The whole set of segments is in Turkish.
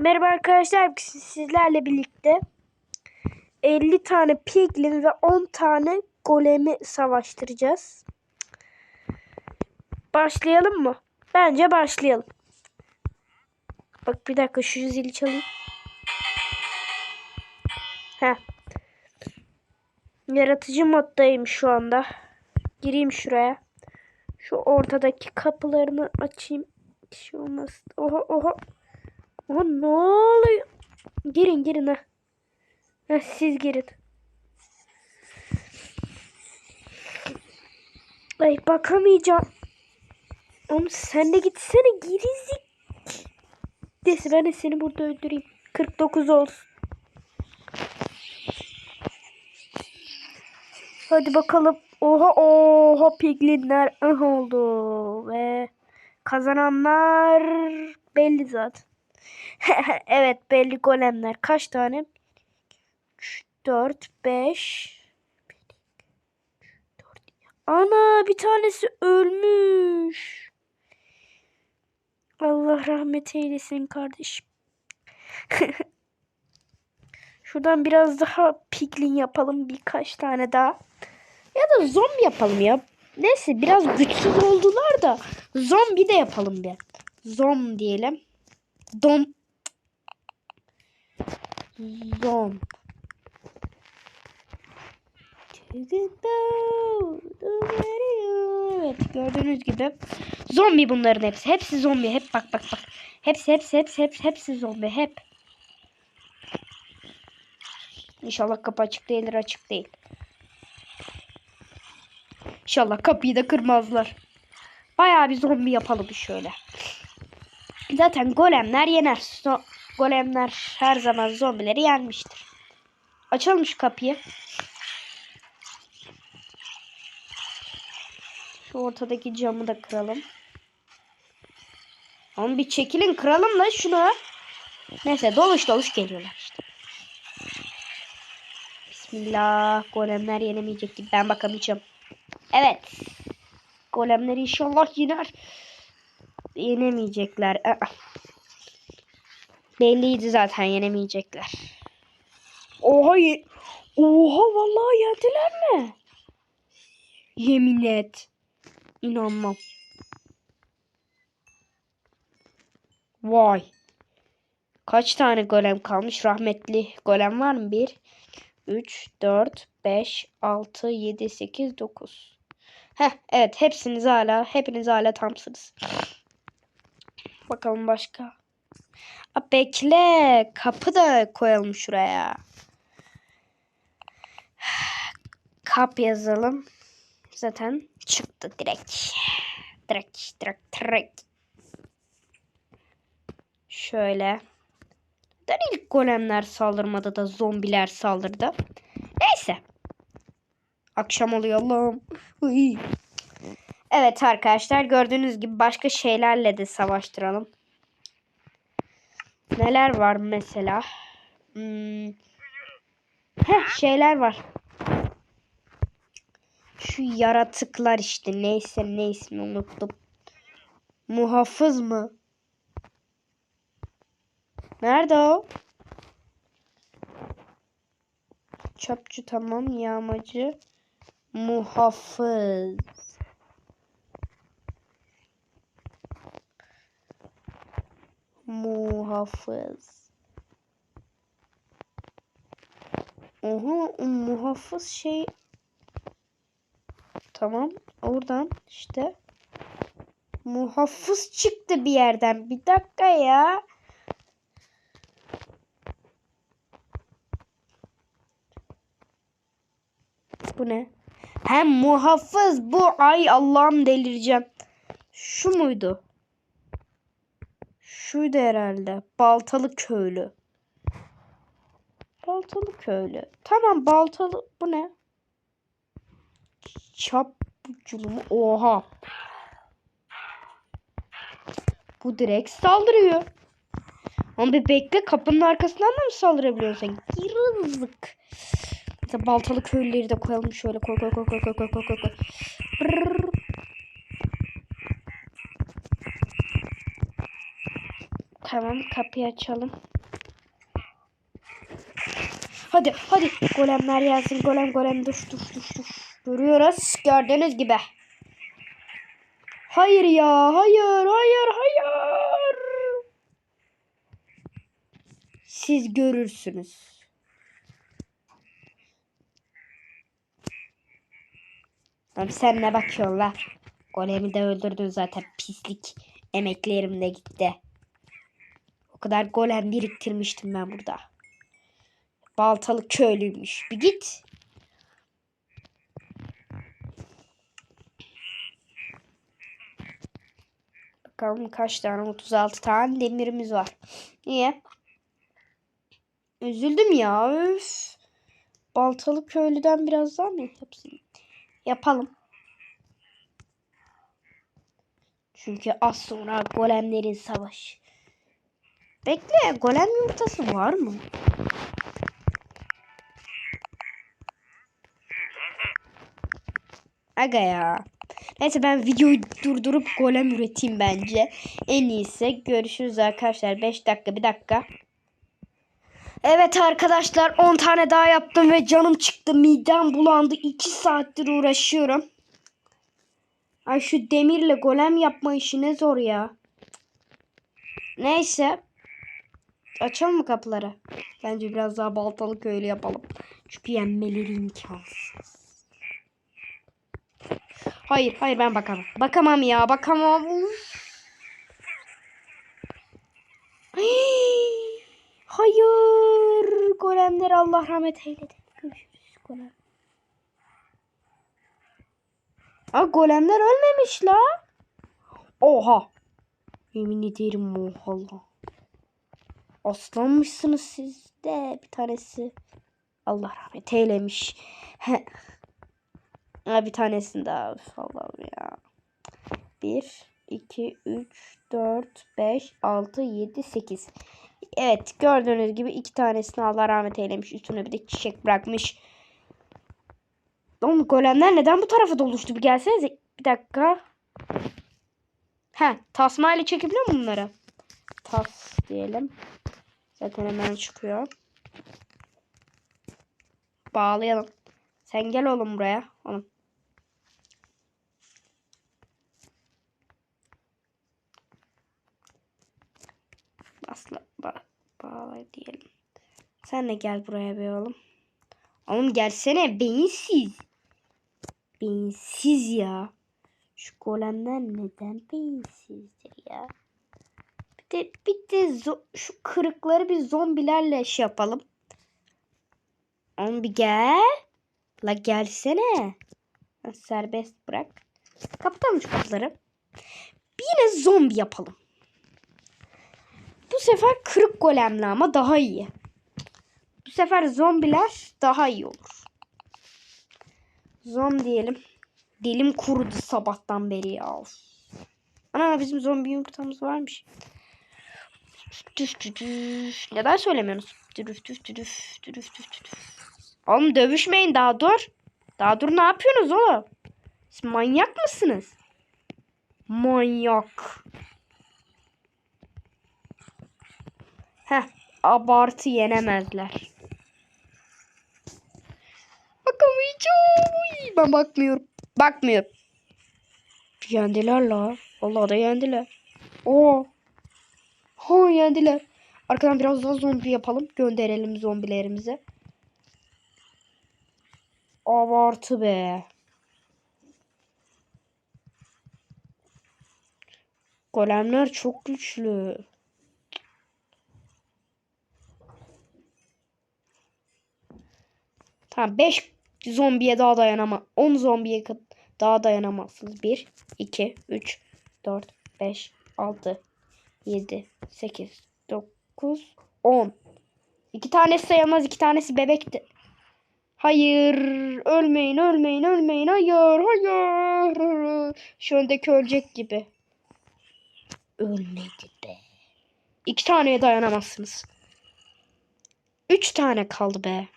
Merhaba arkadaşlar. Sizlerle birlikte 50 tane piglin ve 10 tane golemi savaştıracağız. Başlayalım mı? Bence başlayalım. Bak bir dakika şu zili çalayım. Heh. Yaratıcı moddayım şu anda. Gireyim şuraya. Şu ortadaki kapılarını açayım. Bir şey olmaz. Oha oha. Oha ne oluyor? Girin girin ha. Heh, siz girin. Ay bakamayacağım. Oğlum sen de gitsene gerizik. Neyse ben de seni burada öldüreyim. 49 olsun. Hadi bakalım. Oha oha piglinler oldu ve kazananlar belli zaten. evet belli golemler. Kaç tane? 3, 4, 5. Ana bir tanesi ölmüş. Allah rahmet eylesin kardeşim. Şuradan biraz daha piglin yapalım birkaç tane daha. Ya da zombi yapalım ya. Neyse biraz güçsüz oldular da zombi de yapalım bir. Zom diyelim. Dom. Zom. Evet gördüğünüz gibi zombi bunların hepsi. Hepsi zombi. Hep bak bak bak. Hepsi hepsi hepsi hepsi hepsi zombi. Hep. İnşallah kapı açık değildir açık değil. İnşallah kapıyı da kırmazlar. Bayağı bir zombi yapalım şöyle. Zaten golemler yener. So golemler her zaman zombileri yenmiştir. Açalım şu kapıyı. Şu ortadaki camı da kıralım. Ama bir çekilin kıralım da şunu. Neyse doluş doluş geliyorlar işte. Bismillah. Golemler yenemeyecek gibi ben bakamayacağım. Evet. Golemler inşallah yener. Yenemeyecekler. Aa. Belliydi zaten yenemeyecekler. Oha ye Oha vallahi yendiler mi? Yemin et. İnanmam. Vay. Kaç tane golem kalmış? Rahmetli golem var mı? 1, 3, 4, 5, 6, 7, 8, 9. Heh evet hepsiniz hala hepiniz hala tamsınız. Bakalım başka. A, bekle kapı da koyalım şuraya. Kap yazalım. Zaten çıktı direkt. Direkt direkt direkt. Şöyle. Neden ilk golemler saldırmadı da zombiler saldırdı? Neyse. Akşam oluyor Allah'ım. Evet arkadaşlar gördüğünüz gibi başka şeylerle de savaştıralım. Neler var mesela? Hmm. Heh, şeyler var. Şu yaratıklar işte neyse neyse unuttum. Muhafız mı? Nerede o? Çöpçü tamam yağmacı. Muhafız. Muhafız. Oha muhafız şey. Tamam oradan işte. Muhafız çıktı bir yerden. Bir dakika ya. Bu ne? Hem muhafız bu. Ay Allah'ım delireceğim. Şu muydu? Şuydu herhalde. Baltalı köylü. Baltalı köylü. Tamam baltalı. Bu ne? Çap mu? Oha. Bu direkt saldırıyor. Ama bir bekle kapının arkasından da mı saldırabiliyorsun sen? Yırızlık. Mesela baltalı köylüleri de koyalım şöyle. Koy koy koy koy koy koy koy. koy. Brrr. Tamam kapıyı açalım. Hadi hadi golemler gelsin golem golem dur dur dur dur. Görüyoruz gördüğünüz gibi. Hayır ya hayır hayır hayır. Siz görürsünüz. Abi sen ne bakıyorsun la? Golemi de öldürdün zaten pislik. Emeklerim de gitti. O kadar golem biriktirmiştim ben burada. Baltalı köylüymüş. Bir git. Bakalım kaç tane? 36 tane demirimiz var. Niye? Üzüldüm ya. Üf. Baltalı köylüden biraz daha mı yapsın? Yapalım. Çünkü az sonra golemlerin savaşı. Bekle golem yumurtası var mı? Aga ya. Neyse ben videoyu durdurup golem üreteyim bence. En iyisi. Görüşürüz arkadaşlar. 5 dakika bir dakika. Evet arkadaşlar 10 tane daha yaptım ve canım çıktı. Midem bulandı. 2 saattir uğraşıyorum. Ay şu demirle golem yapma işi ne zor ya. Neyse. Açalım mı kapıları? Bence biraz daha baltalı köylü yapalım. Çünkü yenmeleri imkansız. Hayır, hayır ben bakamam. Bakamam ya, bakamam. Hayır. Golemler Allah rahmet eyledi. Görüşürüz golem. Aa, golemler ölmemiş la. Oha. Yemin ederim oha la. Aslanmışsınız siz de bir tanesi. Allah rahmet eylemiş. Ha, bir tanesini daha Allah'ım ya. 1, 2, 3, 4, 5, 6, 7, 8. Evet gördüğünüz gibi iki tanesini Allah rahmet eylemiş. Üstüne bir de çiçek bırakmış. Oğlum golemler neden bu tarafa doluştu? Bir gelsenize. Bir dakika. He tasmayla çekebiliyor mu bunları? Tas diyelim. Zaten hemen çıkıyor. Bağlayalım. Sen gel oğlum buraya. Oğlum. Asla ba bağlay diyelim. Sen de gel buraya bir oğlum. Oğlum gelsene beyinsiz. Beyinsiz ya. Şu golemler neden beyinsizdir ya? De, bir de şu kırıkları bir zombilerle şey yapalım. Oğlum bir gel. La gelsene. Serbest bırak. Kapatalım şu kapıları. Yine zombi yapalım. Bu sefer kırık golemli ama daha iyi. Bu sefer zombiler daha iyi olur. Zom diyelim. Dilim kurudu sabahtan beri ya. Ana bizim zombi yumurtamız varmış. Neden söylemiyorsunuz? Düf düf düf düf düf düf. Oğlum dövüşmeyin daha dur. Daha dur ne yapıyorsunuz oğlum? Siz manyak mısınız? Manyak. Heh abartı yenemezler. Bakamayacağım. Ben bakmıyorum. Bakmıyorum. Yendiler la. Vallahi da yendiler. Oo. Ha yendiler. Arkadan biraz daha zombi yapalım. Gönderelim zombilerimize. Abartı be. Golemler çok güçlü. Tamam 5 zombiye daha dayanama 10 zombiye daha dayanamazsınız. 1 2 3 4 5 6 7 8 9 10 İki tanesi sayılmaz, iki tanesi bebekti. Hayır, ölmeyin, ölmeyin, ölmeyin. Hayır, hayır. Şu öndeki ölecek gibi. Ölmedi be. İki taneye dayanamazsınız. Üç tane kaldı be.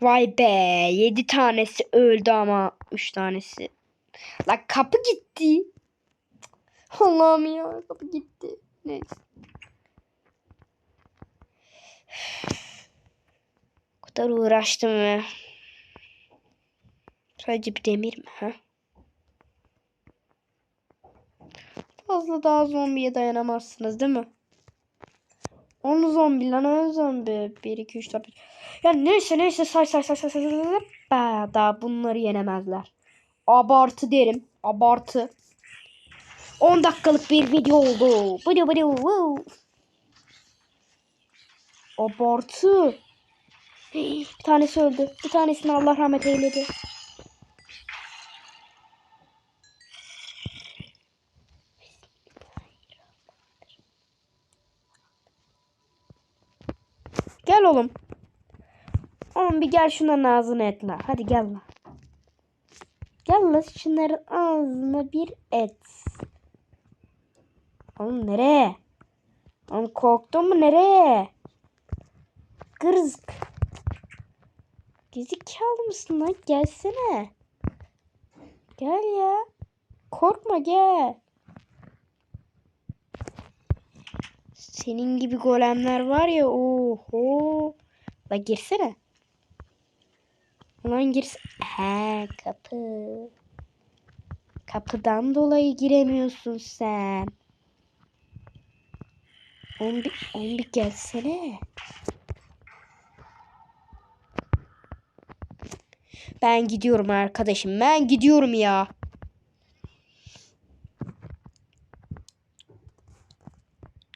Vay be. Yedi tanesi öldü ama üç tanesi. La kapı gitti. Allah'ım ya kapı gitti. Neyse. O kadar uğraştım ve sadece bir demir mi ha? Fazla daha zombiye dayanamazsınız değil mi? 10 zombi lan 10 zombi. 1 2 3 4 5. Ya neyse neyse say say say say say. say. Ba, Daha bunları yenemezler. Abartı derim. Abartı. 10 dakikalık bir video oldu. Bıdı bıdı vuu. Abartı. Bir tanesi öldü. Bir tanesini Allah rahmet eyledi. Gel oğlum. Oğlum bir gel şunların ağzını et la. Hadi gel la. Gel la şunların ağzına bir et. Oğlum nereye? Oğlum korktun mu nereye? Gırzık. Gezikalı mısın lan? Gelsene. Gel ya. Korkma gel. Senin gibi golemler var ya oho. La girsene. Ulan girse. He kapı. Kapıdan dolayı giremiyorsun sen. On bir, on bir gelsene. Ben gidiyorum arkadaşım. Ben gidiyorum ya.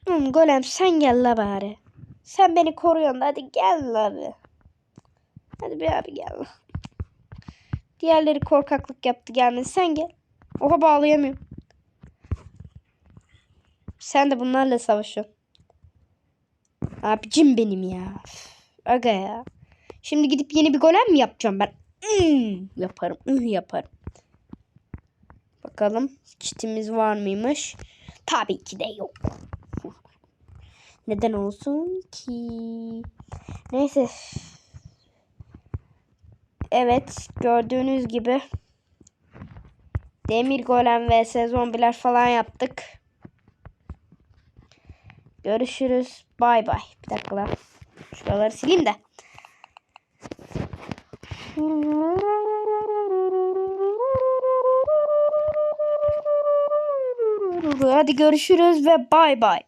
Oğlum golem sen gel la bari. Sen beni koruyorsun hadi gel abi. Hadi bir abi gel. Diğerleri korkaklık yaptı gelmedi. Sen gel. Oha bağlayamıyorum. Sen de bunlarla savaşıyorsun. Abicim benim ya. Aga ya. Şimdi gidip yeni bir golem mi yapacağım ben? Hmm, yaparım. ıh yaparım. Bakalım kitimiz var mıymış? Tabii ki de yok. Neden olsun ki? Neyse. Evet gördüğünüz gibi Demir Golem vs zombiler falan yaptık. Görüşürüz. Bay bay. Bir dakika lan. Şuraları sileyim de. Hadi görüşürüz ve bay bay.